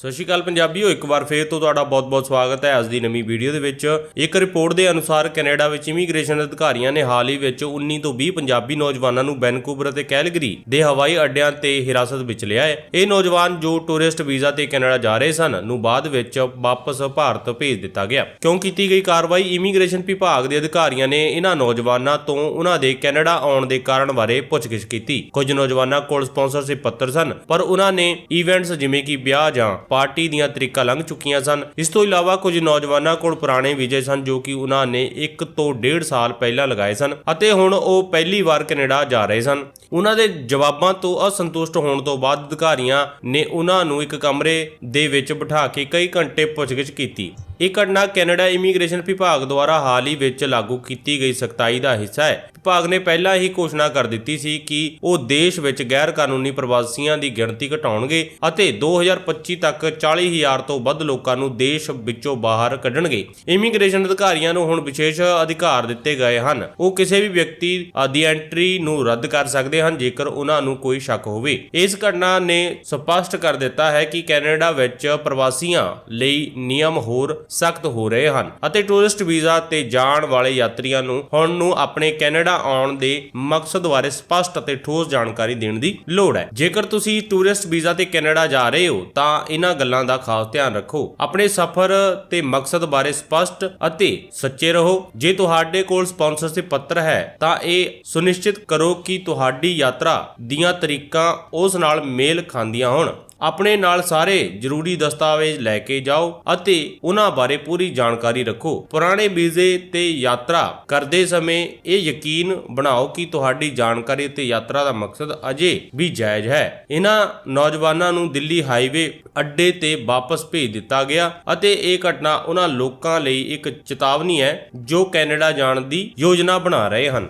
ਸਤਿ ਸ਼੍ਰੀ ਅਕਾਲ ਪੰਜਾਬੀਓ, ਇੱਕ ਵਾਰ ਫੇਰ ਤੋਂ ਤੁਹਾਡਾ ਬਹੁਤ-ਬਹੁਤ ਸਵਾਗਤ ਹੈ ਅੱਜ ਦੀ ਨਵੀਂ ਵੀਡੀਓ ਦੇ ਵਿੱਚ। ਇੱਕ ਰਿਪੋਰਟ ਦੇ ਅਨੁਸਾਰ ਕੈਨੇਡਾ ਵਿੱਚ ਇਮੀਗ੍ਰੇਸ਼ਨ ਅਧਿਕਾਰੀਆਂ ਨੇ ਹਾਲ ਹੀ ਵਿੱਚ 19 ਤੋਂ 20 ਪੰਜਾਬੀ ਨੌਜਵਾਨਾਂ ਨੂੰ ਵੈਨਕੂਵਰ ਅਤੇ ਕੈਲਗਰੀ ਦੇ ਹਵਾਈ ਅੱਡਿਆਂ ਤੇ ਹਿਰਾਸਤ ਵਿੱਚ ਲਿਆ ਹੈ। ਇਹ ਨੌਜਵਾਨ ਜੋ ਟੂਰਿਸਟ ਵੀਜ਼ਾ ਤੇ ਕੈਨੇਡਾ ਜਾ ਰਹੇ ਸਨ, ਨੂੰ ਬਾਅਦ ਵਿੱਚ ਵਾਪਸ ਭਾਰਤ ਭੇਜ ਦਿੱਤਾ ਗਿਆ। ਕਿਉਂ ਕੀਤੀ ਗਈ ਕਾਰਵਾਈ? ਇਮੀਗ੍ਰੇਸ਼ਨ ਵਿਭਾਗ ਦੇ ਅਧਿਕਾਰੀਆਂ ਨੇ ਇਹਨਾਂ ਨੌਜਵਾਨਾਂ ਤੋਂ ਉਹਨਾਂ ਦੇ ਕੈਨੇਡਾ ਆਉਣ ਦੇ ਕਾਰਨ ਬਾਰੇ ਪੁੱਛਗਿੱਛ ਕੀਤੀ। ਕੁਝ ਨੌਜਵਾਨਾਂ ਕੋਲ ਸਪਾਂਸਰਸ਼ਿਪ ਪੱਤਰ ਸਨ, ਪਰ ਉਹਨਾਂ ਨੇ ਇਵੈਂਟਸ ਜਿਵੇਂ ਕਿ ਵਿਆਹ ਜਾਂ ਪਾਰਟੀ ਦੀਆਂ ਤਰੀਕਾਂ ਲੰਘ ਚੁੱਕੀਆਂ ਸਨ। ਇਸ ਤੋਂ ਇਲਾਵਾ ਕੁਝ ਨੌਜਵਾਨਾਂ ਕੋਲ ਪੁਰਾਣੇ ਵੀਜ਼ੇ ਸਨ ਜੋ ਕਿ ਉਹਨਾਂ ਨੇ 1 ਤੋਂ 1.5 ਸਾਲ ਪਹਿਲਾਂ ਲਗਾਏ ਸਨ ਅਤੇ ਹੁਣ ਉਹ ਪਹਿਲੀ ਵਾਰ ਕੈਨੇਡਾ ਜਾ ਰਹੇ ਸਨ। ਉਹਨਾਂ ਦੇ ਜਵਾਬਾਂ ਤੋਂ ਅਸੰਤੁਸ਼ਟ ਹੋਣ ਤੋਂ ਬਾਅਦ ਅਧਿਕਾਰੀਆਂ ਨੇ ਉਹਨਾਂ ਨੂੰ ਇੱਕ ਕਮਰੇ ਦੇ ਵਿੱਚ ਬਿਠਾ ਕੇ ਕਈ ਘੰਟੇ ਪੁੱਛਗਿੱਛ ਕੀਤੀ। ਇਹ ਘਟਨਾ ਕੈਨੇਡਾ ਇਮੀਗ੍ਰੇਸ਼ਨ ਵਿਭਾਗ ਦੁਆਰਾ ਹਾਲ ਹੀ ਵਿੱਚ ਲਾਗੂ ਕੀਤੀ ਗਈ ਸਖਤਾਈ ਦਾ ਹਿੱਸਾ ਹੈ। ਵਿਭਾਗ ਨੇ ਪਹਿਲਾਂ ਹੀ ਘੋਸ਼ਣਾ ਕਰ ਦਿੱਤੀ ਸੀ ਕਿ ਉਹ ਦੇਸ਼ ਵਿੱਚ ਗੈਰ ਕਾਨੂੰਨੀ ਪ੍ਰਵਾਸੀਆਂ ਦੀ ਗਿਣਤੀ ਘਟਾਉਣਗੇ ਅਤੇ 2025 ਤੱਕ 40000 ਤੋਂ ਵੱਧ ਲੋਕਾਂ ਨੂੰ ਦੇਸ਼ ਵਿੱਚੋਂ ਬਾਹਰ ਕੱਢਣਗੇ। ਇਮੀਗ੍ਰੇਸ਼ਨ ਅਧਿਕਾਰੀਆਂ ਨੂੰ ਹੁਣ ਵਿਸ਼ੇਸ਼ ਅਧਿਕਾਰ ਦਿੱਤੇ ਗਏ ਹਨ। ਉਹ ਕਿਸੇ ਵੀ ਵਿਅਕਤੀ ਦੀ ਐਂਟਰੀ ਨੂੰ ਰੱਦ ਕਰ ਸਕਦੇ ਹਨ ਜੇਕਰ ਉਹਨਾਂ ਨੂੰ ਕੋਈ ਸ਼ੱਕ ਹੋਵੇ। ਇਸ ਘਟਨਾ ਨੇ ਸਪਸ਼ਟ ਕਰ ਦਿੱਤਾ ਹੈ ਕਿ ਕੈਨੇਡਾ ਵਿੱਚ ਪ੍ਰਵਾਸੀਆਂ ਲਈ ਨਿਯਮ ਹੋਰ ਸਖਤ ਹੋ ਰਹੇ ਹਨ ਅਤੇ ਟੂਰਿਸਟ ਵੀਜ਼ਾ ਤੇ ਜਾਣ ਵਾਲੇ ਯਾਤਰੀਆਂ ਨੂੰ ਹੁਣ ਨੂੰ ਆਪਣੇ ਕੈਨੇਡਾ ਆਉਣ ਦੇ ਮਕਸਦ ਬਾਰੇ ਸਪਸ਼ਟ ਅਤੇ ਠੋਸ ਜਾਣਕਾਰੀ ਦੇਣ ਦੀ ਲੋੜ ਹੈ। ਜੇਕਰ ਤੁਸੀਂ ਟੂਰਿਸਟ ਵੀਜ਼ਾ ਤੇ ਕੈਨੇਡਾ ਜਾ ਰਹੇ ਹੋ, ਤਾਂ ਇਹਨਾਂ ਗੱਲਾਂ ਦਾ ਖਾਸ ਧਿਆਨ ਰੱਖੋ। ਆਪਣੇ ਸਫ਼ਰ ਤੇ ਮਕਸਦ ਬਾਰੇ ਸਪਸ਼ਟ ਅਤੇ ਸੱਚੇ ਰਹੋ। ਜੇ ਤੁਹਾਡੇ ਕੋਲ ਸਪਾਂਸਰਸ਼ਿਪ ਪੱਤਰ ਹੈ, ਤਾਂ ਇਹ ਸੁਨਿਸ਼ਚਿਤ ਕਰੋ ਕਿ ਤੁਹਾਡੀ ਯਾਤਰਾ ਦੀਆਂ ਤਰੀਕਾਂ ਉਸ ਨਾਲ ਮੇਲ ਖਾਂਦੀਆਂ ਹੋਣ। ਆਪਣੇ ਨਾਲ ਸਾਰੇ ਜ਼ਰੂਰੀ ਦਸਤਾਵੇਜ਼ ਲੈ ਕੇ ਜਾਓ ਅਤੇ ਉਹਨਾਂ ਬਾਰੇ ਪੂਰੀ ਜਾਣਕਾਰੀ ਰੱਖੋ। ਪੁਰਾਣੇ ਵੀਜ਼ੇ ਤੇ ਯਾਤਰਾ ਕਰਦੇ ਸਮੇਂ ਇਹ ਯਕੀਨ ਬਣਾਓ ਕਿ ਤੁਹਾਡੀ ਜਾਣਕਾਰੀ ਤੇ ਯਾਤਰਾ ਦਾ ਮਕਸਦ ਅਜੇ ਵੀ ਜਾਇਜ਼ ਹੈ। ਇਹਨਾਂ ਨੌਜਵਾਨਾਂ ਨੂੰ ਦਿੱਲੀ ਹਾਈਵੇ ਅੱਡੇ ਤੇ ਵਾਪਸ ਭੇਜ ਦਿੱਤਾ ਗਿਆ ਅਤੇ ਇਹ ਘਟਨਾ ਉਹਨਾਂ ਲੋਕਾਂ ਲਈ ਇੱਕ ਚੇਤਾਵਨੀ ਹੈ ਜੋ ਕੈਨੇਡਾ ਜਾਣ ਦੀ ਯੋਜਨਾ ਬਣਾ ਰਹੇ ਹਨ।